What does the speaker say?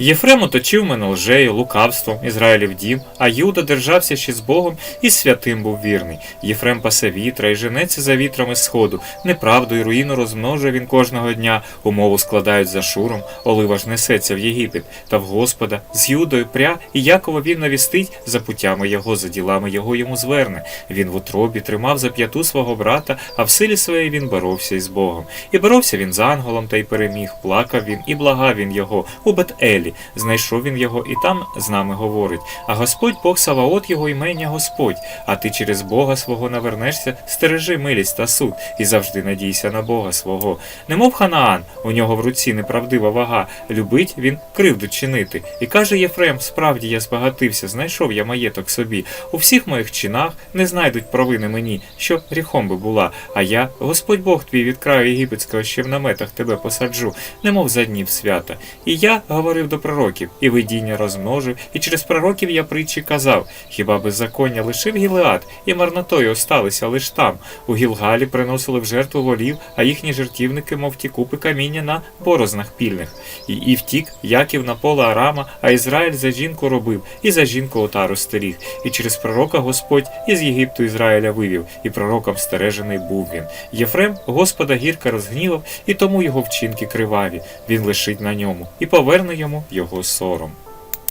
Єфрем оточив мене лжею, лукавством, Ізраїлів дім, а Юда держався ще з Богом і святим був вірний. Єфрем пасе вітра і женеться за вітрами сходу. Неправду і руїну розмножує він кожного дня. Умову складають за шуром, олива ж несеться в Єгипет, та в Господа з Юдою пря, і Якова він навістить за путями його, за ділами його йому зверне. Він в утробі тримав за п'яту свого брата, а в силі своєї він боровся із Богом. І боровся він з ангелом та й переміг. Плакав він і благав він його у Бет-Елі. Знайшов він його і там з нами говорить. А Господь Бог Саваот його імення Господь. А ти через Бога свого навернешся, стережи милість та суд, і завжди надійся на Бога свого. Немов Ханаан, у нього в руці неправдива вага. Любить він кривду чинити. І каже Єфрем: справді я збагатився, знайшов я маєток собі. У всіх моїх чинах не знайдуть провини мені, що гріхом би була. А я, Господь Бог твій від краю єгипетського, ще в наметах тебе посаджу, немов за днів свята. І я говорив до пророків, і видіння розмножив, і через пророків я притчі казав: хіба беззаконня лишив Гілеад, і марнотою осталися лиш там. У Гілгалі приносили в жертву волів, а їхні жертівники, мов ті купи каміння на борознах пільних. І, і втік Яків на поле Арама, а Ізраїль за жінку робив, і за жінку отару стеріг. І через пророка Господь із Єгипту Ізраїля вивів, і пророком стережений був він. Єфрем Господа гірко розгнівав, і тому його вчинки криваві. Він лишить на ньому, і поверне йому його сором.